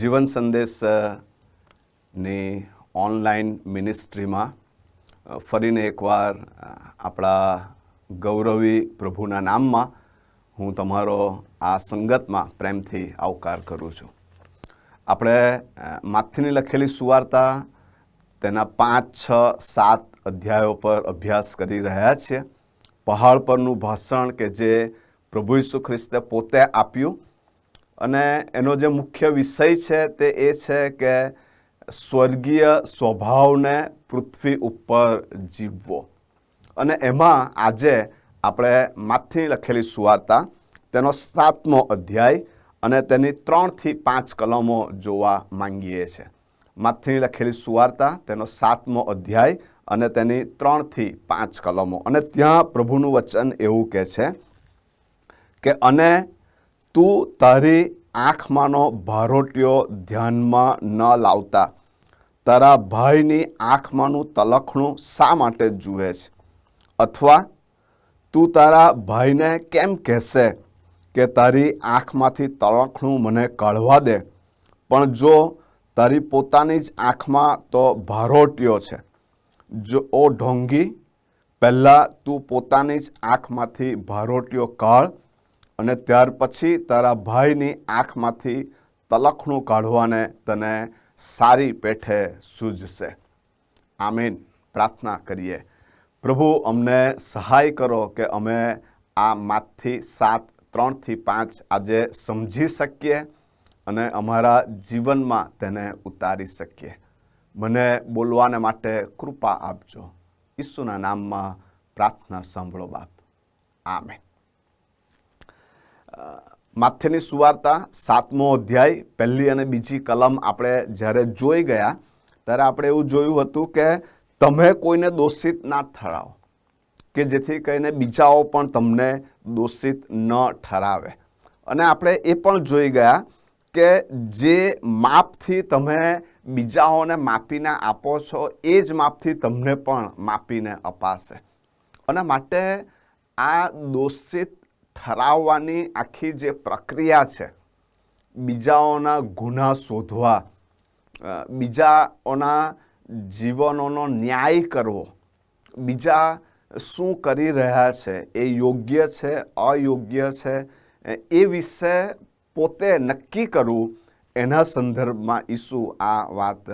જીવન સંદેશની ઓનલાઈન મિનિસ્ટ્રીમાં ફરીને એકવાર આપણા ગૌરવી પ્રભુના નામમાં હું તમારો આ સંગતમાં પ્રેમથી આવકાર કરું છું. આપણે માથીની લખેલી સુવાર્તા તેના પાંચ, છ, સાત અધ્યાયો પર અભ્યાસ કરી રહ્યા છીએ. પહાડ પરનું ભાષણ કે જે પ્રભુ ઈસુ ખ્રિસ્તે પોતે આપ્યું અને એનો જે મુખ્ય વિષય છે તે એ છે કે સ્વર્ગીય સ્વભાવને પૃથ્વી ઉપર જીવવો. અને એમાં આજે આપણે માથની લખેલી સુવાર્તા, તેનો સાતમો અધ્યાય અને તેની ત્રણથી પાંચ કલમો જોવા માંગીએ છીએ માથની લખેલી સુવાર્તા, તેનો સાતમો અધ્યાય અને તેની ત્રણથી પાંચ કલમો. અને ત્યાં પ્રભુનું વચન એવું કહે છે કે, અને તું તારી આંખમાંનો ભારોટીઓ ધ્યાનમાં ન લાવતા. તારા ભાઈની આંખમાંનું તલખણું શા માટે જુએ છે? અથવા તું તારા ભાઈને કેમ કહેશે કે તારી આંખમાંથી તલખણું મને કાઢવા દે? પણ જો તારી પોતાની જ આંખમાં તો ભારોટિયો છે. જો ઓ ઢોંગી, પહેલાં તું પોતાની જ આંખમાંથી ભારોટીઓ કાઢ અને ત્યાર પછી તારા ભાઈની આંખમાંથી તલખણું કાઢવાને તને સારી પેઠે સૂઝશે આમીન. પ્રાર્થના કરીએ. પ્રભુ, અમને સહાય કરો કે અમે આ માથથી સાત, ત્રણથી પાંચ આજે સમજી શકીએ અને અમારા જીવનમાં તેને ઉતારી શકીએ. મને બોલવાને માટે કૃપા આપજો. ઈસુના નામમાં પ્રાર્થના સાંભળો બાપ. આમેન. માથેની સુવાર્તા સાતમો અધ્યાય, પહેલી અને બીજી કલમ આપણે જ્યારે જોઈ ગયા, ત્યારે આપણે એવું જોયું હતું કે તમે કોઈને દોષિત ના ઠરાવો, કે જેથી કરીને બીજાઓ પણ તમને દોષિત ન ઠરાવે. અને આપણે એ પણ જોઈ ગયા કે જે માપથી તમે બીજાઓને માપીને આપો છો, એ જ માપથી તમને પણ માપીને અપાશે. અને માટે આ દોષિત ઠરાવવાની આખી જે પ્રક્રિયા છે, બીજાઓના ગુના શોધવા બીજાઓના જીવનોનો ન્યાય કરવો, બીજા શું કરી રહ્યા છે, એ યોગ્ય છે, અયોગ્ય છે, એ- વિશે પોતે નક્કી કરવું, એના સંદર્ભમાં ઈસુ આ વાત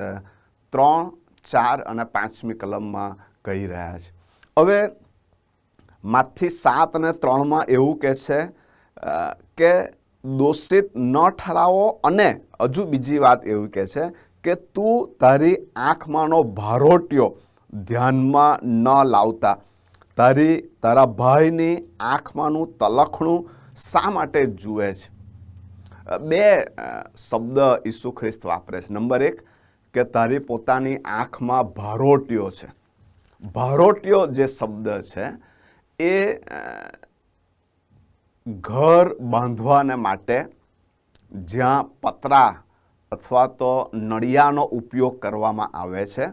ત્રણ, ચાર અને પાંચમી કલમમાં કહી રહ્યા છે. હવે માથી સાત અને ત્રણમાં એવું કહે છે કે દોષિત ન ઠરાવો અને હજુ બીજી વાત એવું કહે છે કે તું તારી આંખમાંનો ભારોટ્યો ધ્યાનમાં ન લાવતા. તારી, તારા ભાઈની આંખમાંનું તલખણું શા માટે જુએ છે? બે શબ્દ ઈસુ ખ્રિસ્ત વાપરે છે. નંબર એક, કે તારી પોતાની આંખમાં ભારોટ્યો છે. ભારોટ્યો જે શબ્દ છે એ ઘર બાંધવાને માટે જ્યાં પતરા અથવા તો નળિયાનો ઉપયોગ કરવામાં આવે છે,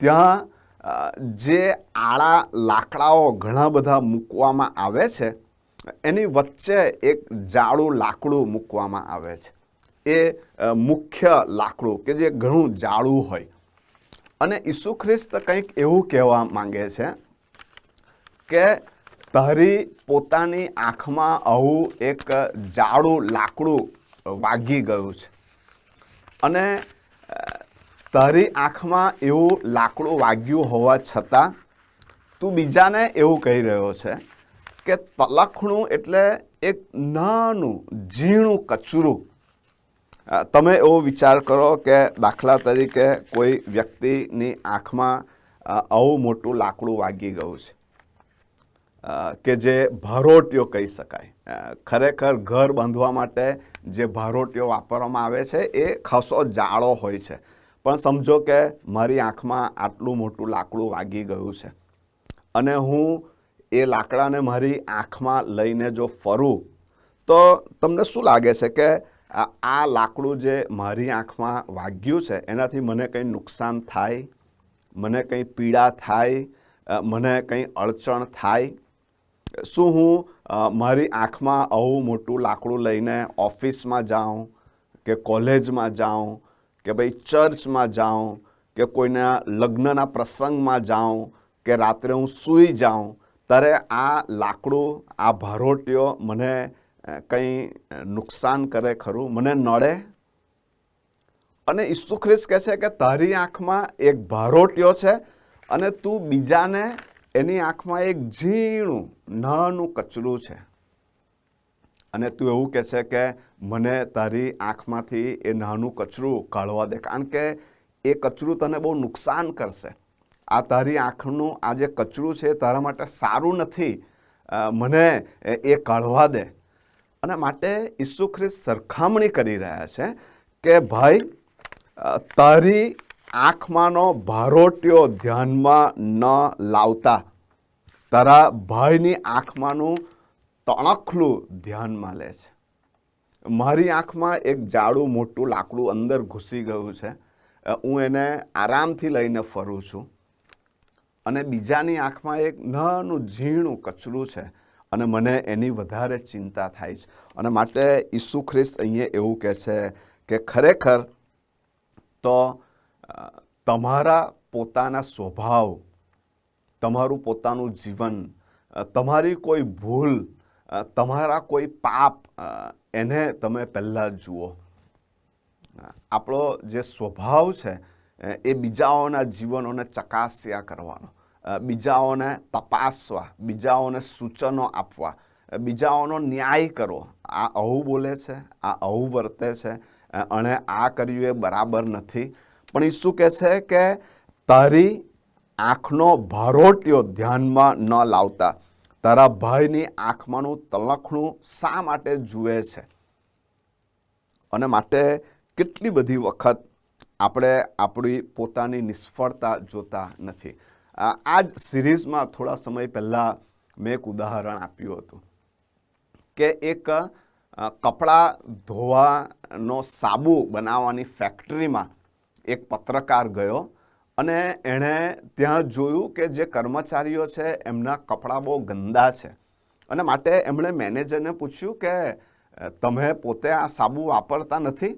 ત્યાં જે આળા લાકડાઓ ઘણા બધા મૂકવામાં આવે છે, એની વચ્ચે એક જાડું લાકડું મૂકવામાં આવે છે. એ મુખ્ય લાકડું કે જે ઘણું જાડું હોય. અને ઈસુ ખ્રિસ્ત કંઈક એવું કહેવા માંગે છે કે તારી પોતાની આંખમાં આવું એક જાડું લાકડું વાગી ગયું છે. અને તારી આંખમાં એવું લાકડું વાગ્યું હોવા છતાં તું બીજાને એવું કહી રહ્યો છે કે તલખણું એટલે એક નાનું ઝીણું કચરું. તમે એવો વિચાર કરો કે દાખલા તરીકે કોઈ વ્યક્તિની આંખમાં આવું મોટું લાકડું વાગી ગયું છે. કે જે ભારોટીઓ કહી શકાય. ખરેખર ઘર બાંધવા માટે જે ભારોટીઓ વાપરવામાં આવે છે એ ખાસો જાળો હોય છે. પણ સમજો કે મારી આંખમાં આટલું મોટું લાકડું વાગી ગયું છે. અને હું એ લાકડાને મારી આંખમાં લઈને જો ફરું, તો તમને શું લાગે છે કે આ લાકડું જે મારી આંખમાં વાગ્યું છે, એનાથી મને કંઈ નુકસાન થાય? મને કંઈ પીડા થાય? મને કંઈ અડચણ થાય? શું હું મારી આંખમાં આવું મોટું લાકડું લઈને ઓફિસમાં જાઉં કે કોલેજમાં જાઉં કે ભાઈ ચર્ચમાં જાઉં કે કોઈના લગ્નના પ્રસંગમાં જાઉં કે રાત્રે હું સૂઈ જાઉં, ત્યારે આ લાકડું, આ ભરોટીઓ મને કંઈ નુકસાન કરે ખરું? મને નડે? અને ઈસુ ખ્રિસ્ત કહે છે કે તારી આંખમાં એક ભારોટીઓ છે અને તું બીજાને એની આંખમાં એક ઝીણું, નાનું કચરું છે. અને તું એવું કહે છે કે મને તારી આંખમાંથી એ નાનું કચરું કાઢવા દે. કારણ કે એ કચરું તને બહુ નુકસાન કરશે. આ તારી આંખનું, આ જે કચરું છે તારા માટે સારું નથી. મને એ કાઢવા દે. અને માટે ઈસુ ખ્રિસ્ત સરખામણી કરી રહ્યા છે કે ભાઈ તારી આંખમાંનો ભારોટ્યો ધ્યાનમાં ન લાવતા. તારા ભાઈની આંખમાંનું તણખલું ધ્યાનમાં લે છે. મારી આંખમાં એક જાડું મોટું લાકડું અંદર ઘૂસી ગયું છે. હું એને આરામથી લઈને ફરું છું. અને બીજાની આંખમાં એક નાનું ઝીણું કચરું છે અને મને એની વધારે ચિંતા થાય છે. અને માટે ઈસુ ખ્રિસ્ત અહીંયા એવું કહે છે કે ખરેખર તો તમારા પોતાના સ્વભાવ, તમારું પોતાનું જીવન તમારી કોઈ ભૂલ તમારા કોઈ પાપ એને તમે પહેલાં જુઓ. આપણો જે સ્વભાવ છે એ બીજાઓના જીવનોને ચકાસ્યા કરવાનો બીજાઓને તપાસવા, બીજાઓને સૂચનો આપવા બીજાઓનો ન્યાય કરો. આ આવું બોલે છે, આ આવું વર્તે છે અને આ કર્યું એ બરાબર નથી. પણ એ શું કહે છે કે તારી આંખનો ભારોટ્યો ધ્યાનમાં ન લાવતા. તારા ભાઈની આંખમાંનું તલખણું શા માટે જુએ છે? અને માટે કેટલી બધી વખત આપણે આપણી પોતાની નિષ્ફળતા જોતા નથી. આ જ સિરીઝમાં થોડા સમય પહેલાં મેં એક ઉદાહરણ આપ્યું હતું કે એક કપડાં ધોવાનો સાબુ બનાવવાની ફેક્ટરીમાં એક પત્રકાર ગયો અને એણે ત્યાં જોયું કે જે કર્મચારીઓ છે એમના કપડાં બહુ ગંદા છે. અને માટે એમણે મેનેજરને પૂછ્યું કે તમે પોતે આ સાબુ વાપરતા નથી?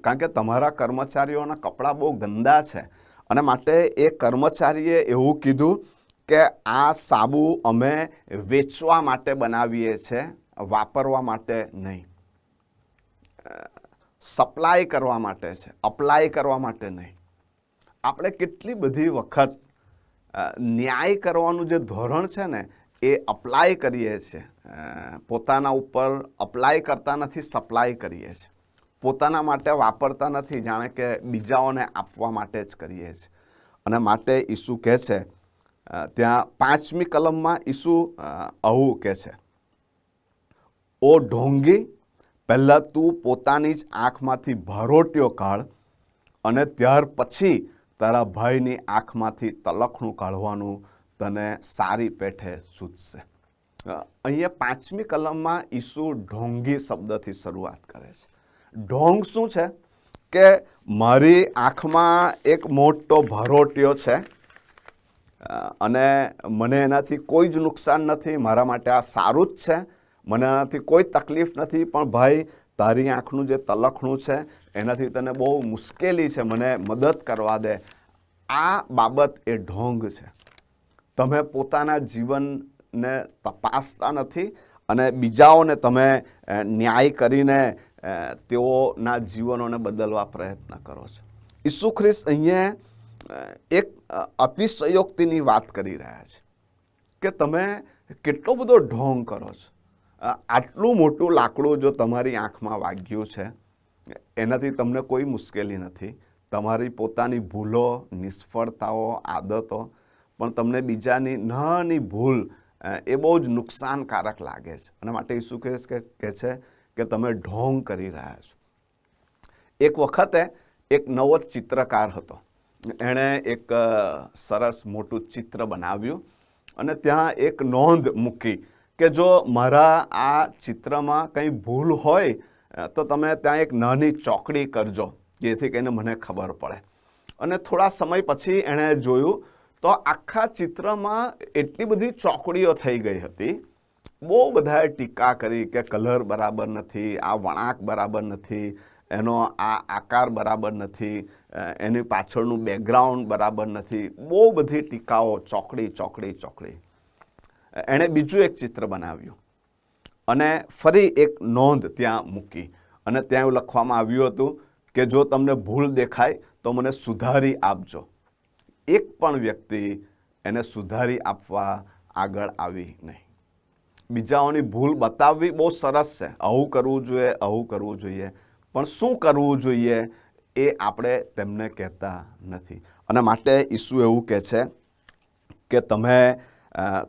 કારણ કે તમારા કર્મચારીઓના કપડાં બહુ ગંદા છે. અને માટે એ કર્મચારીએ એવું કીધું કે, આ સાબુ અમે વેચવા માટે બનાવીએ છીએ વાપરવા માટે નહીં. સપ્લાય કરવા માટે છે, અપ્લાય કરવા માટે નહીં. આપણે કેટલી બધી વખત ન્યાય કરવાનું જે ધોરણ છે ને, એ અપ્લાય કરીએ છીએ પોતાના ઉપર અપ્લાય કરતા નથી, સપ્લાય કરીએ છીએ પોતાના માટે વાપરતા નથી, જાણે કે બીજાઓને આપવા માટે જ કરીએ છીએ અને માટે ઈસુ કહે છે ત્યાં પાંચમી કલમમાં ઈસુ આવું કહે છે, ઓ ઢોંગી પહેલાં તું પોતાની જ આંખમાંથી ભરોટ્યો કાઢ અને ત્યાર પછી તારા ભાઈની આંખમાંથી તલખણું કાઢવાનું તને સારી પેઠે સૂચશે. અહીંયા પાંચમી કલમમાં ઈસુ ઢોંગી શબ્દથી શરૂઆત કરે છે. ઢોંગ શું છે? કે મારી આંખમાં એક મોટો ભરોટ્યો છે અને મને એનાથી કોઈ જ નુકસાન નથી, મારા માટે આ સારું જ છે મને એનાથી કોઈ તકલીફ નથી, પણ ભાઈ, તારી આંખનું જે તલખણું છે, એનાથી તને બહુ મુશ્કેલી છે, મને મદદ કરવા દે. આ બાબત એ ઢોંગ છે. તમે પોતાના જીવનને તપાસતા નથી અને બીજાઓને તમે ન્યાય કરીને તેઓના જીવનોને બદલવા પ્રયત્ન કરો છો. ઈસુ ખ્રિસ્ત અહીંયા એક અતિશયોક્તિની વાત કરી રહ્યા છે કે તમે કેટલો બધો ઢોંગ કરો છો. આટલું મોટું લાકડું જો તમારી આંખમાં વાગ્યું છે, એનાથી તમને કોઈ મુશ્કેલી નથી. તમારી પોતાની ભૂલો, નિષ્ફળતાઓ, આદતો, પણ તમને બીજાની નાની ભૂલ એ બહુ જ નુકસાનકારક લાગે છે. અને માટે ઈસુ કહે છે કે- કહે છે કે તમે ઢોંગ કરી રહ્યા છો. એક વખતે એક નવો ચિત્રકાર હતો. એણે એક સરસ મોટું ચિત્ર બનાવ્યું અને ત્યાં એક નોંધ મૂકી. કે જો મારા આ ચિત્રમાં કંઈ ભૂલ હોય તો તમે ત્યાં એક નાની ચોકડી કરજો, જેથી કરીને મને ખબર પડે. અને થોડા સમય પછી એણે જોયું, તો આખા ચિત્રમાં એટલી બધી ચોકડીઓ થઈ ગઈ હતી. બહુ બધાએ ટીકા કરી કે કલર બરાબર નથી, આ વળાંક બરાબર નથી, એનો આ આકાર બરાબર નથી એની પાછળનું બેકગ્રાઉન્ડ બરાબર નથી. બહુ બધી ટીકાઓ ચોકડી ચોકડી ચોકડી. એણે બીજું એક ચિત્ર બનાવ્યું. અને ફરી એક નોંધ ત્યાં મૂકી. અને ત્યાં એવું લખવામાં આવ્યું હતું કે જો તમને ભૂલ દેખાય તો મને સુધારી આપજો. એક પણ વ્યક્તિ એને સુધારી આપવા આગળ આવી નહીં. બીજાઓની ભૂલ બતાવવી બહુ સરસ છે. આવું કરવું જોઈએ, આવું કરવું જોઈએ. પણ શું કરવું જોઈએ એ આપણે તેમને કહેતા નથી. અને માટે ઈસુ એવું કહે છે કે તમે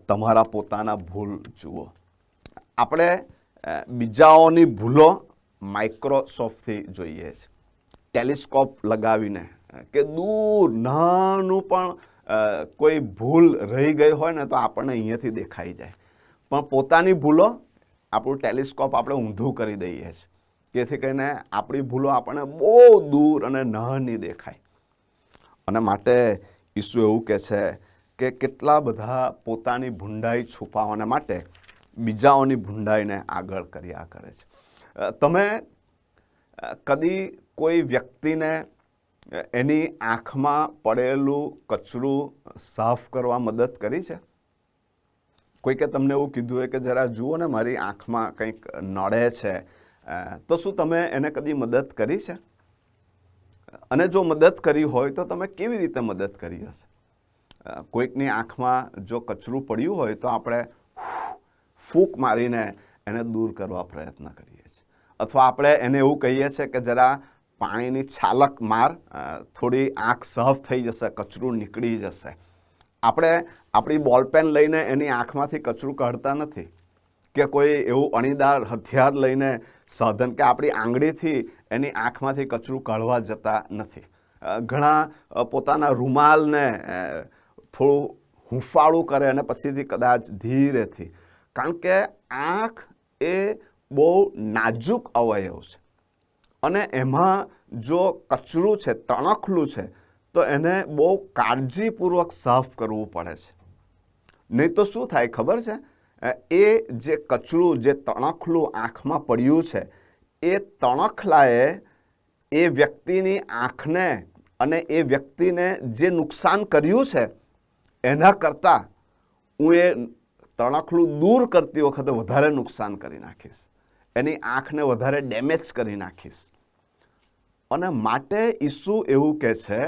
તમારા પોતાના ભૂલ જુઓ. આપણે બીજાઓની ભૂલો માઇક્રોસોફ્ટથી જોઈએ છે. ટેલિસ્કોપ લગાવીને કે દૂર, નાનું પણ કોઈ ભૂલ રહી ગઈ હોય ને તો આપણને અહીંયાથી દેખાઈ જાય. પણ પોતાની ભૂલો આપણું ટેલિસ્કોપ આપણે ઊંધું કરી દઈએ છીએ જેથી કરીને આપણી ભૂલો આપણને બહુ દૂર અને નાની દેખાય. અને માટે ઈસુ એવું કહે છે કે કેટલા બધા પોતાની ભૂંડાઈ છુપાવવાના માટે બીજાઓની ભૂંડાઈને આગળ કર્યા કરે છે. તમે કદી કોઈ વ્યક્તિને એની આંખમાં પડેલું કચરું સાફ કરવા મદદ કરી છે? કોઈકે તમને એવું કીધું હોય કે જરા જુઓ ને મારી આંખમાં કંઈક નડે છે તો શું તમે એને કદી મદદ કરી છે? અને જો મદદ કરી હોય તો તમે કેવી રીતે મદદ કરી હશે? કોઈકની આંખમાં જો કચરું પડ્યું હોય તો આપણે ફૂંક મારીને એને દૂર કરવા પ્રયત્ન કરીએ છીએ. અથવા આપણે એને એવું કહીએ છીએ કે જરા પાણીની છાલક માર થોડી આંખ સાફ થઈ જશે, કચરું નીકળી જશે. આપણે આપણી બોલપેન લઈને એની આંખમાંથી કચરું કાઢતા નથી કે કોઈ એવું અણીદાર હથિયાર લઈને સાધન કે આપણી આંગળીથી એની આંખમાંથી કચરું કાઢવા જતા નથી. ઘણા પોતાના રૂમાલને થોડું હુંફાળું કરે અને પછીથી કદાચ ધીરેથી. કારણ કે આંખ એ બહુ નાજુક અવયવ છે. અને એમાં જો કચરું છે, તણખલું છે, તો એને બહુ કાળજીપૂર્વક સાફ કરવું પડે છે. નહીં તો શું થાય ખબર છે? એ જે કચરું, જે તણખલું આંખમાં પડ્યું છે, એ તણખલાએ એ વ્યક્તિની આંખને અને એ વ્યક્તિને જે નુકસાન કર્યું છે એના કરતાં હું એ તણખલું દૂર કરતી વખતે વધારે નુકસાન કરી નાખીશ. એની આંખને વધારે ડેમેજ કરી નાખીશ. અને માટે ઈસુ એવું કહે છે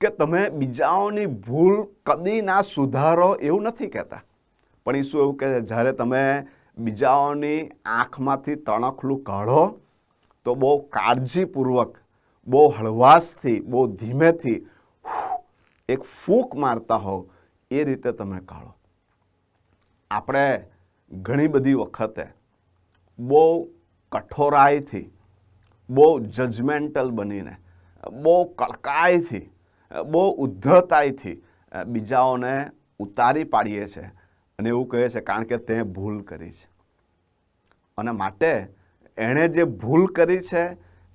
કે તમે બીજાઓની ભૂલ કદી ના સુધારો એવું નથી કહેતા. પણ ઈસુ એવું કહે છે, જ્યારે તમે બીજાઓની આંખમાંથી તણખલું કાઢો, તો બહુ કાળજીપૂર્વક, બહુ હળવાશથી, બહુ ધીમેથી એક ફૂંક મારતા હોવ, એ રીતે તમે કાઢો. આપણે ઘણી બધી વખતે બહુ કઠોરાઈથી, બહુ જજમેન્ટલ બનીને, બહુ કડકાઈથી, બહુ ઉદ્ધતાઈથી બીજાઓને ઉતારી પાડીએ છીએ અને એવું કહે છે કારણ કે તે ભૂલ કરી છે. અને માટે એણે જે ભૂલ કરી છે,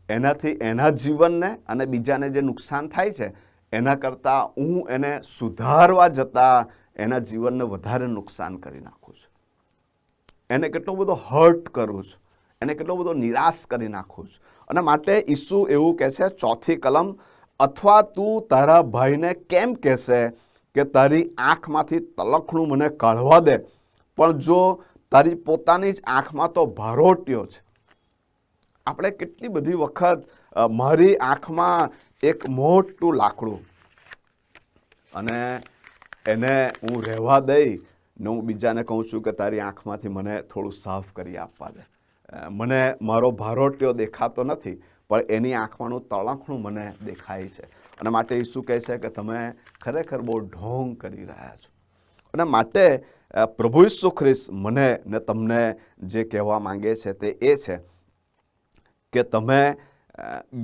એનાથી એના જીવનને અને બીજાને જે નુકસાન થાય છે એના કરતાં હું એને સુધારવા જતાં એના જીવનને વધારે નુકસાન કરી નાખું છું. એને કેટલો બધો હર્ટ કરું છું. એને કેટલો બધો નિરાશ કરી નાખું છું. અને માટે ઈસુ એવું કહે છે, ચોથી કલમ, અથવા તું તારા ભાઈને કેમ કહેશે કે તારી આંખમાંથી તલખણું મને કાઢવા દે? પણ જો તારી પોતાની જ આંખમાં તો ભારોટ્યો છે. આપણે કેટલી બધી વખત મારી આંખમાં એક મોટું લાકડું. અને એને હું રહેવા દઈ ને હું બીજાને કહું છું કે તારી આંખમાંથી મને થોડું સાફ કરી આપવા દે. મને મારો ભારોટ્યો દેખાતો નથી, પણ એની આંખમાંનું તળખણું મને દેખાય છે. અને માટે ઈસુ કહે છે કે તમે ખરેખર બહુ ઢોંગ કરી રહ્યા છો. અને માટે પ્રભુ ઈસુ ખ્રિસ્ત મને ને તમને જે કહેવા માંગે છે તે એ છે કે તમે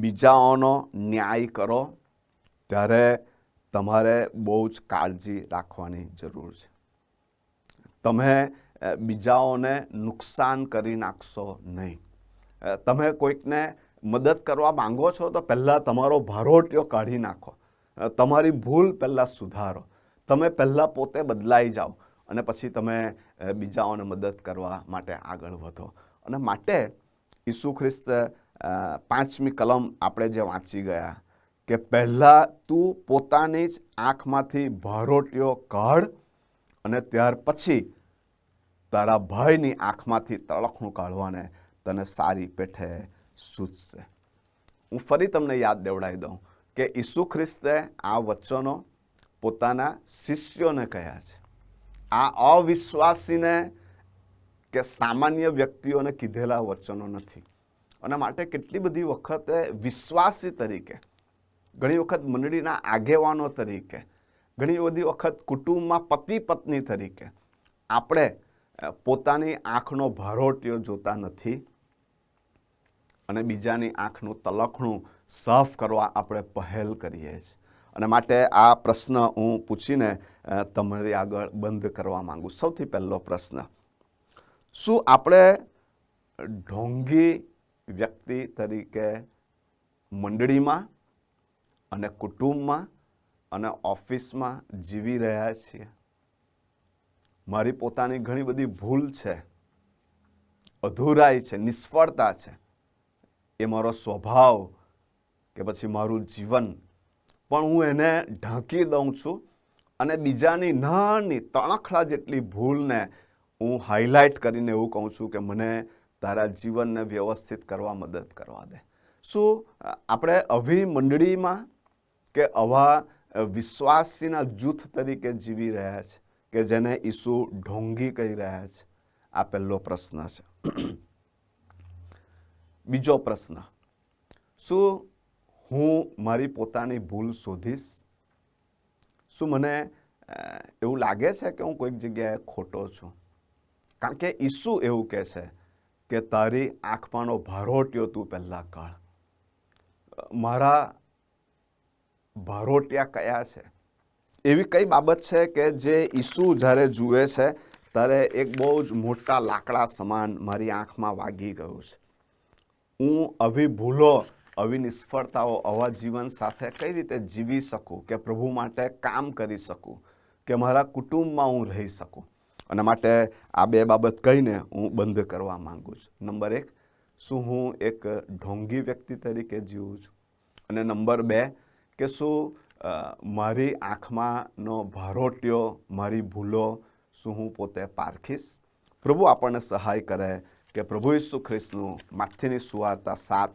બીજાઓનો ન્યાય કરો, ત્યારે તમારે બહુ જ કાળજી રાખવાની જરૂર છે. તમે બીજાઓને નુકસાન કરી નાખશો નહીં. તમે કોઈકને મદદ કરવા માંગો છો, તો પહેલાં તમારો ભારોટ્યો કાઢી નાખો. તમારી ભૂલ પહેલાં સુધારો. તમે પહેલાં પોતે બદલાઈ જાઓ અને પછી તમે બીજાઓને મદદ કરવા માટે આગળ વધો. અને માટે ઈસુ ખ્રિસ્ત પાંચમી કલમ આપણે જે વાંચી ગયા કે પહેલાં તું પોતાની જ આંખમાંથી ભારોટીઓ કાઢ અને ત્યાર પછી તારા ભયની આંખમાંથી તળખણું કાઢવાને તને સારી પેઠે સૂચશે હું ફરી તમને યાદ દેવડાવી દઉં કે ઈસુ ખ્રિસ્તે આ વચનો પોતાના શિષ્યોને કહ્યા છે. આ અવિશ્વાસીને કે સામાન્ય વ્યક્તિઓને કીધેલા વચનો નથી. અને માટે કેટલી બધી વખતે વિશ્વાસી તરીકે, ઘણી વખત મંડળીના આગેવાનો તરીકે, ઘણી બધી વખત કુટુંબમાં પતિ પત્ની તરીકે આપણે પોતાની આંખનો ભારોટીઓ જોતા નથી અને બીજાની આંખનું તલખણું સાફ કરવા આપણે પહેલ કરીએ છીએ. અને માટે આ પ્રશ્ન હું પૂછીને તમારી આગળ બંધ કરવા માંગુ સૌથી પહેલો પ્રશ્ન, શું આપણે ઢોંગી વ્યક્તિ તરીકે મંડળીમાં અને કુટુંબમાં અને ઓફિસમાં જીવી રહ્યા છીએ. મારી પોતાની ઘણી બધી ભૂલ છે, અધૂરાઈ છે, નિષ્ફળતા છે. એ મારો સ્વભાવ કે પછી મારું જીવન. પણ હું એને ઢાંકી દઉં છું અને બીજાની નાની તણખલા જેટલી ભૂલને હું હાઇલાઇટ કરીને એવું કહું છું કે મને તારા જીવનને વ્યવસ્થિત કરવા મદદ કરવા દે. શું આપણે અભી મંડળીમાં કે આવા વિશ્વાસીના જૂથ તરીકે જીવી રહ્યા છે કે જેને ઈસુ ઢોંગી કહી રહ્યા છે? આ પહેલો પ્રશ્ન છે. બીજો પ્રશ્ન. શું હું મારી પોતાની ભૂલ શોધીશ? શું મને એવું લાગે છે કે હું કોઈક જગ્યાએ ખોટો છું? કારણ કે ઈસુ એવું કહે છે કે તારી આંખમાંનો ભારોટ્યો તું પહેલાં કાળ. મારા ભારોટિયા કયા છે? એવી કઈ બાબત છે કે જે ઈસુ જ્યારે જુએ છે, ત્યારે એક બહુ જ મોટા લાકડા સમાન મારી આંખમાં વાગી ગયું છે. હું આવી ભૂલો, આવી નિષ્ફળતાઓ આવા જીવન સાથે કઈ રીતે જીવી શકું? કે પ્રભુ માટે કામ કરી શકું? કે મારા કુટુંબમાં હું રહી શકું? અને માટે આ બે બાબત કહીને હું બંધ કરવા માંગુ છું. નંબર એક, શું હું એક ઢોંગી વ્યક્તિ તરીકે જીવું છું? અને નંબર બે, કે શું મારી આંખમાંનો ભારોટ્યો, મારી ભૂલો, શું હું પોતે પારખીશ? પ્રભુ આપણને સહાય કરે કે પ્રભુ ઈસુ ખ્રિસ્તનું માથીની સુવાર્તા સાત,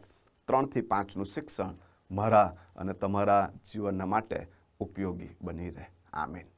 ત્રણથી પાંચનું શિક્ષણ મારા અને તમારા જીવનના માટે ઉપયોગી બની રહે. આમીન.